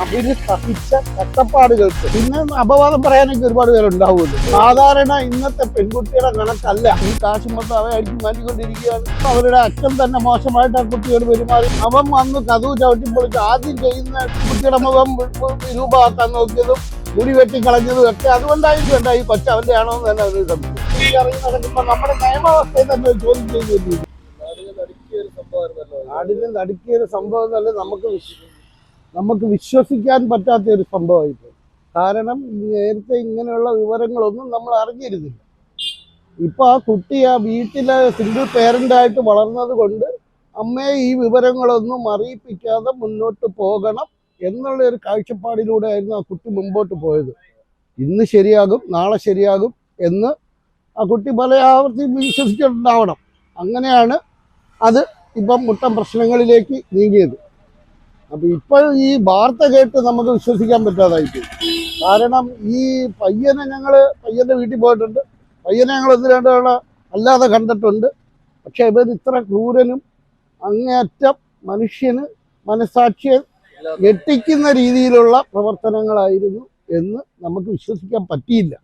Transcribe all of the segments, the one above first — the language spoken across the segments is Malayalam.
അവർ സഹിച്ച കഷ്ടപ്പാടുകൾക്ക്. പിന്നെ അപവാദം പറയാനൊക്കെ ഒരുപാട് പേരുണ്ടാവുമല്ലോ. സാധാരണ ഇന്നത്തെ പെൺകുട്ടിയുടെ കണക്കല്ല. ഈ കാശ് മൊത്തം അവരായിരിക്കും മാറ്റിക്കൊണ്ടിരിക്കുകയാണ്. അവരുടെ അച്ഛൻ തന്നെ മോശമായിട്ട് ആ കുട്ടിയോട് പെരുമാറി. അവൻ വന്ന് കഥവ് ചവിട്ടിപ്പൊളിച്ച് ആദ്യം ചെയ്യുന്ന കുട്ടിയുടെ മുഖം രൂപമാക്കാൻ നോക്കിയതും മുടി വെട്ടി കളഞ്ഞതും ഒക്കെ അതുകൊണ്ടായിരിക്കും എന്താ ഈ കൊച്ചു അവന്റെ ആണോ എന്ന് തന്നെ അവർ സംശയം ഈ ഇറങ്ങി നടക്കുമ്പോൾ നമ്മുടെ നിയമാവസ്ഥയെ തന്നെ ചോദ്യം ചെയ്തു നാടിനെ നടുക്കിയ ഒരു സംഭവം എന്നല്ല നമുക്ക് നമുക്ക് വിശ്വസിക്കാൻ പറ്റാത്ത ഒരു സംഭവമായിപ്പോയി. കാരണം നേരത്തെ ഇങ്ങനെയുള്ള വിവരങ്ങളൊന്നും നമ്മൾ അറിഞ്ഞിരുന്നില്ല. ഇപ്പൊ ആ കുട്ടി ആ വീട്ടിലെ സിംഗിൾ പേരന്റായിട്ട് വളർന്നത് കൊണ്ട് അമ്മയെ ഈ വിവരങ്ങളൊന്നും അറിയിപ്പിക്കാതെ മുന്നോട്ട് പോകണം എന്നുള്ള ഒരു കാഴ്ചപ്പാടിലൂടെ ആയിരുന്നു ആ കുട്ടി മുമ്പോട്ട് പോയത്. ഇന്ന് ശരിയാകും നാളെ ശരിയാകും എന്ന് ആ കുട്ടി പല ആവർത്തി വിശ്വസിച്ചിട്ടുണ്ടാവണം. അങ്ങനെയാണ് അത് ഇപ്പം മുട്ടം പ്രശ്നങ്ങളിലേക്ക് നീങ്ങിയത്. അപ്പൊ ഇപ്പൊ ഈ വാർത്ത കേട്ട് നമുക്ക് വിശ്വസിക്കാൻ പറ്റാതായിട്ട് കാരണം ഈ പയ്യനെ ഞങ്ങൾ പയ്യന്റെ വീട്ടിൽ പോയിട്ടുണ്ട്. പയ്യനെ ഞങ്ങൾ ഒന്ന് രണ്ട് അല്ലാതെ കണ്ടിട്ടുണ്ട്. പക്ഷെ ഇവർ ഇത്ര ക്രൂരനും അങ്ങേയറ്റം മനുഷ്യന് മനസാക്ഷിയെ ഞെട്ടിക്കുന്ന രീതിയിലുള്ള പ്രവർത്തനങ്ങളായിരുന്നു എന്ന് നമുക്ക് വിശ്വസിക്കാൻ പറ്റിയില്ല.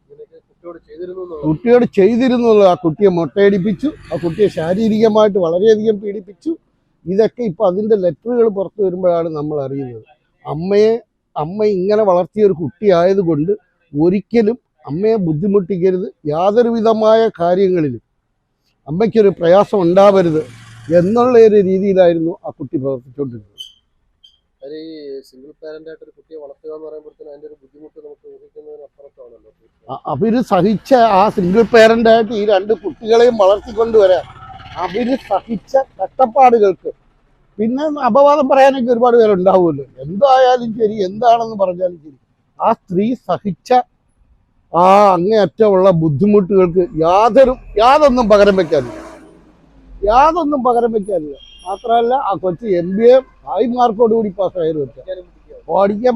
കുട്ടിയോട് ചെയ്തിരുന്നു ആ കുട്ടിയെ മുട്ടയടിപ്പിച്ചു. ആ കുട്ടിയെ ശാരീരികമായിട്ട് വളരെയധികം പീഡിപ്പിച്ചു. ഇതൊക്കെ ഇപ്പൊ അതിന്റെ ലെറ്ററുകൾ പുറത്തു വരുമ്പോഴാണ് നമ്മൾ അറിയുന്നത്. അമ്മയെ അമ്മ ഇങ്ങനെ വളർത്തിയ ഒരു കുട്ടിയായതുകൊണ്ട് ഒരിക്കലും അമ്മയെ ബുദ്ധിമുട്ടിക്കരുത് യാതൊരു വിധമായ കാര്യങ്ങളിലും. അമ്മയ്ക്കൊരു പ്രയാസം ഉണ്ടാവരുത് എന്നുള്ള ഒരു രീതിയിലായിരുന്നു ആ കുട്ടി പ്രവർത്തിച്ചുകൊണ്ടിരുന്നത്. ഈ സിംഗിൾ പാരന്റ് ആയിട്ട് ഒരു കുട്ടിയെ വളർത്തുക എന്ന് പറയുമ്പോഴത്തേനും അതിന്റെ ഒരു ബുദ്ധിമുട്ട് നമുക്ക് ഊഹിക്കുന്നതിന് അപ്പുറത്താണല്ലോ അ- അവർ സഹിച്ച ആ സിംഗിൾ പേരന്റായിട്ട് ഈ രണ്ട് കുട്ടികളെയും വളർത്തിക്കൊണ്ടുവരാൻ അവർ സഹിച്ച കഷ്ടപ്പാടുകൾക്ക്. പിന്നെ അപവാദം പറയാനൊക്കെ ഒരുപാട് പേരുണ്ടാവുമല്ലോ. എന്തായാലും ശരി എന്താണെന്ന് പറഞ്ഞാലും ശരി. ആ സ്ത്രീ സഹിച്ച ആ അങ്ങേയറ്റമുള്ള ബുദ്ധിമുട്ടുകൾക്ക് യാതൊരു യാതൊന്നും പകരം വെക്കാനില്ല. യാതൊന്നും പകരം വെക്കാനില്ല. മാത്രമല്ല ആ കൊച്ചു എം ബി എ ഹൈ മാർക്കോട് കൂടി പാസ്സായത് വെച്ച ഓടിക്കാൻ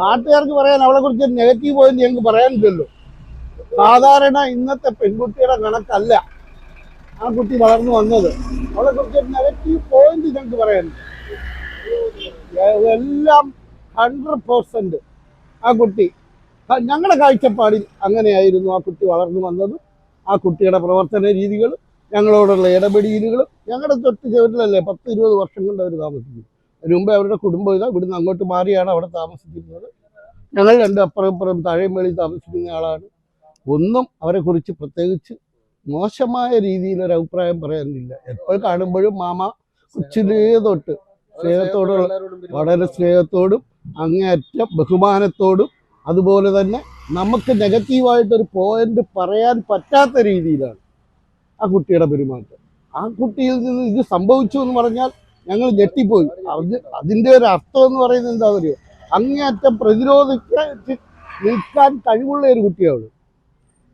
നാട്ടുകാർക്ക് പറയാൻ അവളെ കുറിച്ച് നെഗറ്റീവ് പോയിന്റ് ഞങ്ങൾക്ക് പറയാനില്ലല്ലോ. സാധാരണ ഇന്നത്തെ പെൺകുട്ടിയുടെ കണക്കല്ല. ആ കുട്ടി വളർന്നു വന്നത്. അവളെ കുറിച്ച് നെഗറ്റീവ് പോയിന്റ് ഞങ്ങൾക്ക് പറയാൻ എല്ലാം ഹൺഡ്രഡ് പേഴ്സെന്റ് ആ കുട്ടി ഞങ്ങളുടെ കാഴ്ചപ്പാടിൽ അങ്ങനെയായിരുന്നു ആ കുട്ടി വളർന്നു വന്നത്. ആ കുട്ടിയുടെ പ്രവർത്തന രീതികളും ഞങ്ങളോടുള്ള ഇടപെടലുകളും ഞങ്ങളുടെ തൊട്ട് ചുവട്ടിലല്ലേ പത്ത് ഇരുപത് വർഷം കൊണ്ട് അവർ താമസിക്കുന്നു. അതിന് മുമ്പേ അവരുടെ കുടുംബം ഇതാ ഇവിടുന്ന് അങ്ങോട്ട് മാറിയാണ് അവിടെ താമസിക്കുന്നത്. ഞങ്ങൾ രണ്ട് അപ്പുറം ഇപ്പുറം താഴെയും മേളിൽ താമസിക്കുന്ന ആളാണ്. ഒന്നും അവരെ കുറിച്ച് പ്രത്യേകിച്ച് മോശമായ രീതിയിൽ ഒരു അഭിപ്രായം പറയാനില്ല. എപ്പോൾ കാണുമ്പോഴും മാമ കൊച്ചിലേ തൊട്ട് സ്നേഹത്തോടുള്ള. വളരെ സ്നേഹത്തോടും അങ്ങേയറ്റം ബഹുമാനത്തോടും അതുപോലെ തന്നെ നമുക്ക് നെഗറ്റീവായിട്ടൊരു പോയിന്റ് പറയാൻ പറ്റാത്ത രീതിയിലാണ് ആ കുട്ടിയുടെ പെരുമാറ്റം. ആ കുട്ടിയിൽ നിന്ന് ഇത് സംഭവിച്ചു എന്ന് പറഞ്ഞാൽ ഞങ്ങൾ ഞെട്ടിപ്പോയി. അത് അതിന്റെ ഒരു അർത്ഥം എന്ന് പറയുന്നത് എന്താ പറയുക അങ്ങേയറ്റം പ്രതിരോധിക്കാൻ നിൽക്കാൻ കഴിവുള്ള ഒരു കുട്ടിയാണ്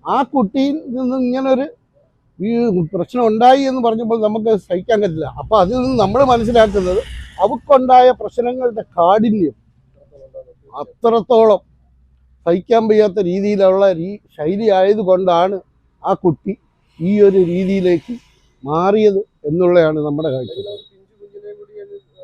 ആ കുട്ടിയിൽ നിന്ന് ഇങ്ങനൊരു ഈ പ്രശ്നം ഉണ്ടായി എന്ന് പറഞ്ഞപ്പോൾ നമുക്ക് സഹിക്കാൻ പറ്റില്ല. അപ്പൊ അതിൽ നിന്ന് നമ്മൾ മനസ്സിലാക്കുന്നത് അവക്കുണ്ടായ പ്രശ്നങ്ങളുടെ കാഠിന്യം അത്രത്തോളം സഹിക്കാൻ വയ്യാത്ത രീതിയിലുള്ള ഈ ശൈലി ആയതുകൊണ്ടാണ് ആ കുട്ടി ഈ ഒരു രീതിയിലേക്ക് മാറിയത് എന്നുള്ളതാണ് നമ്മുടെ കാഴ്ച ഒരു പിഞ്ചു കുഞ്ഞിനെയും കൂടി അങ്ങ് അപ്പൊ ഒരു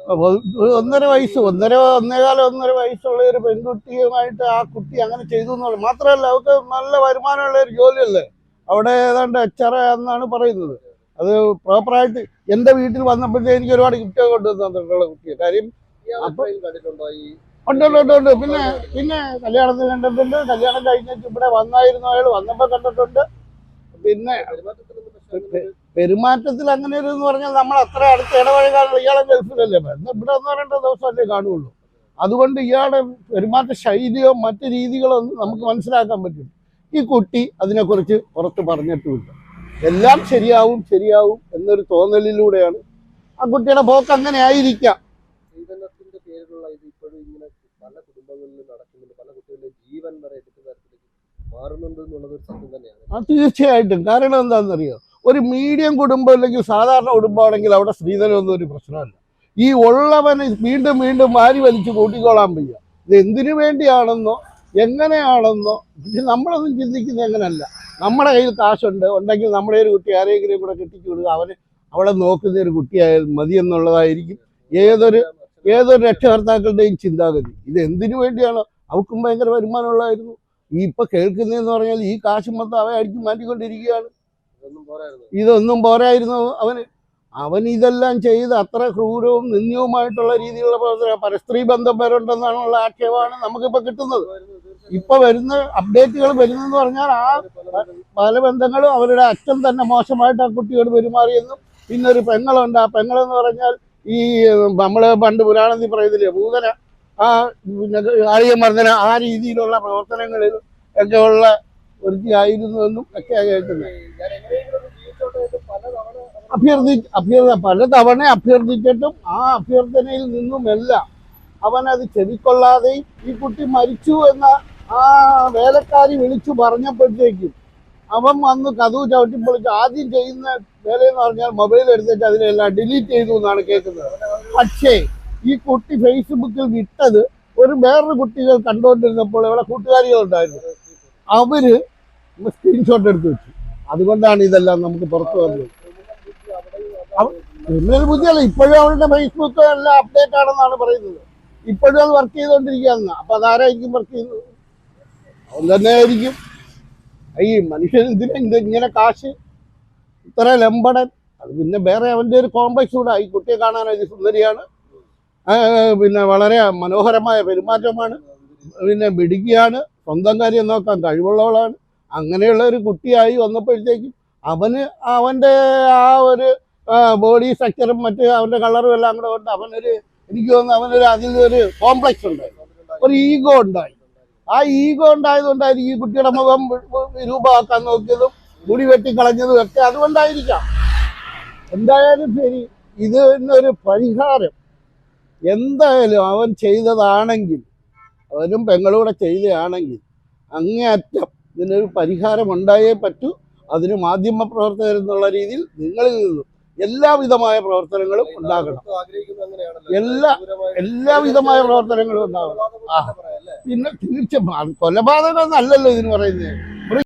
ഒന്നര വയസ്സ് ഒന്നര ഒന്നേകാലം ഒന്നര വയസ്സുള്ള ഒരു പെൺകുട്ടിയുമായിട്ട് ആ കുട്ടി അങ്ങനെ ചെയ്തു എന്നുള്ളത് മാത്രമല്ല അവർക്ക് നല്ല വരുമാനമുള്ള ഒരു ജോലിയല്ലേ? അവിടെ ഏതാണ്ട് അച്ചറ എന്നാണ് പറയുന്നത്. അത് പ്രോപ്പറായിട്ട് എന്റെ വീട്ടിൽ വന്നപ്പോഴത്തേ എനിക്ക് ഒരുപാട് ഗിഫ്റ്റ് കൊണ്ടുവന്ന് തന്നിട്ടുള്ള കുട്ടിയെ. കാര്യം ഉണ്ട് ഉണ്ട് ഉണ്ട് പിന്നെ പിന്നെ കല്യാണത്തിന് കണ്ടിട്ടുണ്ട്. കല്യാണം കഴിഞ്ഞിട്ട് ഇവിടെ വന്നായിരുന്നു അയാൾ. വന്നപ്പോൾ കണ്ടിട്ടുണ്ട്. പിന്നെ. പെരുമാറ്റത്തിൽ അങ്ങനെ ഒരു എന്ന് പറഞ്ഞാൽ നമ്മൾ അത്ര അടുത്ത് ഇടപഴകാനുള്ള ഇയാളെ ഗൾഫിലല്ലേ? വരുന്നത് ഇവിടെ ഒന്നോ രണ്ടോ ദിവസമല്ലേ കാണുള്ളൂ. അതുകൊണ്ട് ഇയാളുടെ പെരുമാറ്റ ശൈലിയോ മറ്റ് രീതികളോ ഒന്നും നമുക്ക് മനസ്സിലാക്കാൻ പറ്റും ഈ കുട്ടി അതിനെക്കുറിച്ച് പുറത്ത് പറഞ്ഞിട്ടുമില്ല. എല്ലാം ശരിയാവും ശരിയാവും എന്നൊരു തോന്നലിലൂടെയാണ് ആ കുട്ടിയുടെ പോക്ക് അങ്ങനെ ആയിരിക്കാം. പേരിലുള്ള ഇത് ഇപ്പോഴും ഇങ്ങനെ പല കുടുംബങ്ങളിലും നടക്കുന്നുണ്ട്. പല കുട്ടികളുടെ ജീവൻ വരെ എടുക്കുന്ന തരത്തിലേക്ക് മാറുന്നുണ്ട് എന്നുള്ളത് സത്യം തന്നെയാണ്. ആ തീർച്ചയായിട്ടും. കാരണം എന്താണെന്നറിയോ? ഒരു മീഡിയം കുടുംബം അല്ലെങ്കിൽ സാധാരണ കുടുംബമാണെങ്കിൽ അവിടെ സ്ത്രീധനമൊന്നും ഒരു പ്രശ്നമല്ല. ഈ ഉള്ളവനെ വീണ്ടും വീണ്ടും വാരി വലിച്ചു കൂട്ടിക്കോളാൻ വയ്യ. ഇത് എന്തിനു വേണ്ടിയാണെന്നോ എങ്ങനെയാണെന്നോ നമ്മളൊന്നും ചിന്തിക്കുന്നത് എങ്ങനെയല്ല നമ്മുടെ കയ്യിൽ കാശുണ്ട് ഉണ്ടെങ്കിൽ നമ്മുടെ ഒരു കുട്ടി ആരെങ്കിലും കൂടെ കെട്ടിച്ചു കൊടുക്കുക അവന് അവളെ നോക്കുന്ന ഒരു കുട്ടിയായാലും മതി എന്നുള്ളതായിരിക്കും ഏതൊരു ഏതൊരു രക്ഷകർത്താക്കളുടെയും ചിന്താഗതി. ഇത് എന്തിനു വേണ്ടിയാണോ? അവൾക്കും ഭയങ്കര വരുമാനമുള്ളതായിരുന്നു. ഈ ഇപ്പൊ കേൾക്കുന്നതെന്ന് പറഞ്ഞാൽ ഈ കാശ് മൊത്തം അവയെ അടിച്ചു മാറ്റിക്കൊണ്ടിരിക്കുകയാണ്. ഇതൊന്നും പോരായിരുന്നു? അവന് അവൻ ഇതെല്ലാം ചെയ്ത് അത്ര ക്രൂരവും നിന്ദ്യവുമായിട്ടുള്ള രീതിയിലുള്ള പ്രവർത്തനം. പരസ്ത്രീ ബന്ധം വരണ്ടെന്നാണുള്ള ആക്ഷേപമാണ് നമുക്കിപ്പോൾ കിട്ടുന്നത്. ഇപ്പൊ വരുന്ന അപ്ഡേറ്റുകൾ വരുന്നെന്ന് പറഞ്ഞാൽ ആ പല ബന്ധങ്ങളും അവരുടെ അച്ഛൻ തന്നെ മോശമായിട്ട് ആ കുട്ടിയോട് പെരുമാറിയെന്നും പിന്നൊരു പെങ്ങളുണ്ട്. ആ പെങ്ങളെന്ന് പറഞ്ഞാൽ ഈ നമ്മൾ പണ്ട് പുരാണത്തിൽ പറയുന്നില്ലേ ഭൂതന ആ പിന്നെ ആഴിയമർദ്ദന ആ രീതിയിലുള്ള പ്രവർത്തനങ്ങളിൽ ഒക്കെ എന്നും ഒക്കെയാണ് കേൾക്കുന്നത്. എന്ന് അഭ്യർത്ഥി അഭ്യർത്ഥ പലതവണ അഭ്യർത്ഥിച്ചിട്ടും ആ അഭ്യർത്ഥനയിൽ നിന്നുമല്ല അവനത് ചെവിക്കൊള്ളാതെ ഈ കുട്ടി മരിച്ചു എന്ന ആ വേലക്കാരി വിളിച്ചു പറഞ്ഞപ്പോഴത്തേക്കും അവൻ വന്ന് കഥവ് ചവിട്ടിപ്പൊളിച്ച് ആദ്യം ചെയ്യുന്ന വേലയെന്ന് പറഞ്ഞാൽ മൊബൈൽ എടുത്തിട്ട് അതിനെല്ലാം ഡിലീറ്റ് ചെയ്തു എന്നാണ് കേൾക്കുന്നത്. പക്ഷേ ഈ കുട്ടി ഫേസ്ബുക്കിൽ വിട്ടത് ഒരു വേറൊരു കുട്ടികൾ കണ്ടുകൊണ്ടിരുന്നപ്പോൾ ഇവിടെ കൂട്ടുകാരികളുണ്ടായിരുന്നു. അവർ സ്ക്രീൻഷോട്ട് എടുത്ത് വെച്ചു. അതുകൊണ്ടാണ് ഇതെല്ലാം നമുക്ക് പുറത്തു വന്നത്. ക്രിമിനൽ ബുദ്ധിയല്ല ഇപ്പോഴും അവരുടെ ഫേസ്ബുക്ക് എല്ലാം അപ്ഡേറ്റ് ആണെന്നാണ് പറയുന്നത്. ഇപ്പോഴും അത് വർക്ക് ചെയ്തുകൊണ്ടിരിക്കുകയാണ് അപ്പൊ അതാരായിരിക്കും വർക്ക് ചെയ്യുന്നത് അവൻ തന്നെ ആയിരിക്കും. ഈ മനുഷ്യൻ ഇതിന് ഇത് ഇങ്ങനെ കാശ്? ഇത്ര ലംബടൻ. അത് പിന്നെ വേറെ അവന്റെ ഒരു കോംപ്ലക്സ് കൂടെ. ഈ കുട്ടിയെ കാണാനായി സുന്ദരിയാണ്. പിന്നെ വളരെ മനോഹരമായ പെരുമാറ്റമാണ്. പിന്നെ മിടുക്കിയാണ് സ്വന്തം കാര്യം നോക്കാൻ കഴിവുള്ളവളാണ്. അങ്ങനെയുള്ള ഒരു കുട്ടിയായി വന്നപ്പോഴത്തേക്കും അവന് അവന്റെ ആ ഒരു ബോഡി സ്ട്രക്ചറും മറ്റ് അവന്റെ കളറും എല്ലാം കൂടെ കൊണ്ട് അവനൊരു എനിക്ക് തോന്നുന്നു അവനൊരു അതിൽ ഒരു കോംപ്ലക്സ് ഉണ്ടായി ഒരു ഈഗോ ഉണ്ടായി. ആ ഈഗോ ഉണ്ടായതുകൊണ്ടായിരിക്കും ഈ കുട്ടിയുടെ മുഖം വി- നോക്കിയതും മുടി വെട്ടിക്കളഞ്ഞതും ഒക്കെ അതുകൊണ്ടായിരിക്കാം. എന്തായാലും ശരി ഇതിനൊരു പരിഹാരം. എന്തായാലും അവൻ ചെയ്തതാണെങ്കിൽ അവനും പെങ്ങളൂടെ ചെയ്യുകയാണെങ്കിൽ അങ്ങേയറ്റം ഇതിനൊരു പരിഹാരം ഉണ്ടായേ പറ്റൂ അതിന് മാധ്യമ പ്രവർത്തകർ എന്നുള്ള രീതിയിൽ നിങ്ങളിൽ നിന്നും എല്ലാവിധമായ പ്രവർത്തനങ്ങളും ഉണ്ടാകണം. എല്ലാ എല്ലാവിധമായ പ്രവർത്തനങ്ങളും ഉണ്ടാകണം ആ. പിന്നെ തീർച്ചയായും കൊലപാതകം എന്നല്ലല്ലോ ഇതിന് പറയുന്നത്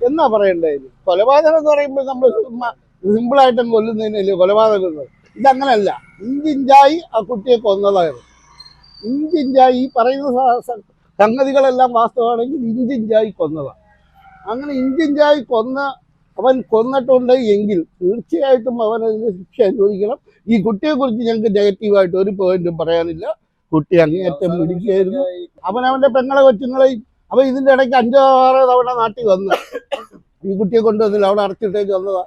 എന്നാ പറയണ്ടേ കൊലപാതകം എന്ന് പറയുമ്പോൾ നമ്മൾ സിമ്പിളായിട്ടും കൊല്ലുന്നതിനല്ലേ കൊലപാതകം എന്ന് പറയും. ഇതങ്ങനല്ല. ഇഞ്ചിഞ്ചായി ആ കുട്ടിയെ കൊന്നതായിരുന്നു ഇഞ്ചിഞ്ചായി ഈ പറയുന്ന സംഗതികളെല്ലാം വാസ്തവമാണെങ്കിൽ ഇഞ്ചിഞ്ചായി കൊന്നതാണ്. അങ്ങനെ ഇഞ്ചിഞ്ചായി കൊന്ന അവൻ കൊന്നിട്ടുണ്ട് എങ്കിൽ തീർച്ചയായിട്ടും അവൻ അതിന് ശിക്ഷ അനുഭവിക്കണം ഈ കുട്ടിയെക്കുറിച്ച് ഞങ്ങൾക്ക് നെഗറ്റീവായിട്ട് ഒരു പോയിന്റും പറയാനില്ല. കുട്ടി അങ്ങേയറ്റം പിടിക്കുകയായിരുന്നു അവൻ അവന്റെ പെങ്ങളെ കൊച്ചുങ്ങളെയും അവൻ ഇതിന്റെ ഇടയ്ക്ക് അഞ്ചോ ആറോ തവണ നാട്ടിൽ വന്ന്. ഈ കുട്ടിയെ കൊണ്ടുവന്നില്ല അവിടെ അടച്ചിട്ടേക്ക് വന്നതാ.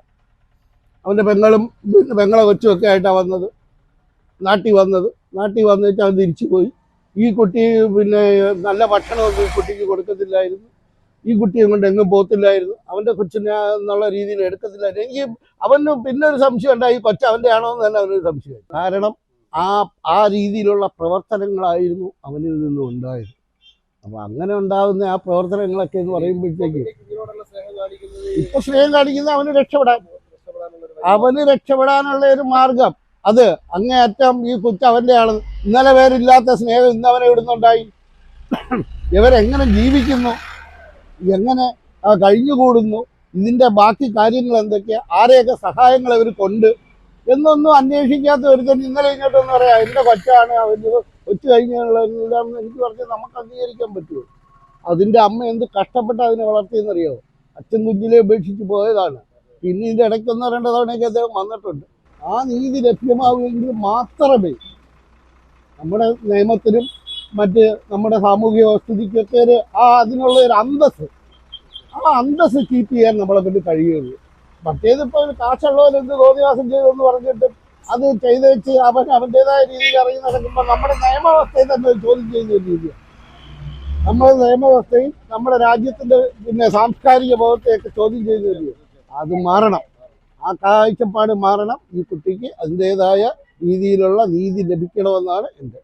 അവന്റെ പെങ്ങളും പെങ്ങളെ കൊച്ചുമൊക്കെ ആയിട്ടാണ് വന്നത്. നാട്ടിൽ വന്നത്. നാട്ടിൽ വന്നിട്ട് അവൻ തിരിച്ചു പോയി. ഈ കുട്ടി പിന്നെ നല്ല ഭക്ഷണമൊന്നും ഈ കുട്ടിക്ക് കൊടുക്കത്തില്ലായിരുന്നു. ഈ കുട്ടിയെ കൊണ്ട് എങ്ങും പോകത്തില്ലായിരുന്നു. അവന്റെ കൊച്ചിനെ എന്നുള്ള രീതിയിൽ എടുക്കത്തില്ലായിരുന്നു. എനിക്ക് അവന് പിന്നെ ഒരു സംശയം ഉണ്ടായി. ഈ കൊച്ചു അവന്റെ ആണോ എന്ന് തന്നെ അവനൊരു സംശയമായി കാരണം ആ ആ രീതിയിലുള്ള പ്രവർത്തനങ്ങളായിരുന്നു അവനിൽ നിന്നും ഉണ്ടായത്. അപ്പൊ അങ്ങനെ ഉണ്ടാകുന്ന ആ പ്രവർത്തനങ്ങളൊക്കെ എന്ന് പറയുമ്പോഴത്തേക്ക് ഇപ്പൊ സ്നേഹം കാണിക്കുന്ന അവന് രക്ഷപ്പെടാൻ. അവന് രക്ഷപ്പെടാനുള്ള ഒരു മാർഗം അത് അങ്ങേയറ്റം ഈ കുറ്റം അവന്റെ ആണ് ഇന്നലെ പേരില്ലാത്ത സ്നേഹം ഇന്ന് അവനെ ഇടുന്നുണ്ടായി. ഇവരെങ്ങനെ ജീവിക്കുന്നു? എങ്ങനെ കഴിഞ്ഞുകൂടുന്നു? ഇതിന്റെ ബാക്കി കാര്യങ്ങൾ എന്തൊക്കെയാ ആരെയൊക്കെ സഹായങ്ങൾ അവർ കൊണ്ട് എന്നൊന്നും അന്വേഷിക്കാത്ത ഒരുത്തൻ ഇന്നലെ ഇങ്ങോട്ടൊന്നും പറയാം എന്റെ കൊച്ചാണ് അവർ കൊച്ചു കഴിഞ്ഞുള്ളതെല്ലാം എനിക്ക് പറഞ്ഞ് നമുക്ക് അംഗീകരിക്കാൻ പറ്റുമോ? അതിന്റെ അമ്മ എന്ത് കഷ്ടപ്പെട്ട് അതിനെ വളർത്തിയെന്നറിയോ? അച്ഛൻ കുഞ്ഞിലെ ഉപേക്ഷിച്ച് പോയതാണ്. പിന്നെ ഇടയ്ക്ക് ഇടയ്ക്കൊന്നോ രണ്ടോ തവണയൊക്കെ അദ്ദേഹം വന്നിട്ടുണ്ട്. ആ നീതി ലഭ്യമാവുമെങ്കിൽ മാത്രമേ നമ്മുടെ നിയമത്തിനും മറ്റ് നമ്മുടെ സാമൂഹിക വസ്തുതിക്കൊക്കെ ഒരു ആ അതിനുള്ള ഒരു അന്തസ് ആ അന്തസ് കീപ്പ് ചെയ്യാൻ നമ്മളെ കൊണ്ട് കഴിയുള്ളൂ മറ്റേതിപ്പോൾ കാശുള്ളവർ എന്ത് തോന്നിവാസം ചെയ്തെന്ന് പറഞ്ഞിട്ട് അത് ചെയ്ത് വെച്ച് അവൻ അവന്റെതായ രീതിയിൽ ഇറങ്ങി നടക്കുമ്പോൾ നമ്മുടെ നിയമവ്യവസ്ഥയെ തന്നെ ചോദ്യം ചെയ്യുന്ന ഒരു രീതിയാണ് നമ്മുടെ നിയമവ്യവസ്ഥയും നമ്മുടെ രാജ്യത്തിന്റെ പിന്നെ സാംസ്കാരിക ബോധത്തെയൊക്കെ ചോദ്യം ചെയ്യുന്ന ഒരു രീതി അത് മാറണം. ആ കാഴ്ചപ്പാട് മാറണം. ഈ കുട്ടിക്ക് അതിന്റെതായ രീതിയിലുള്ള നീതി ലഭിക്കണമെന്നാണ് എന്റെ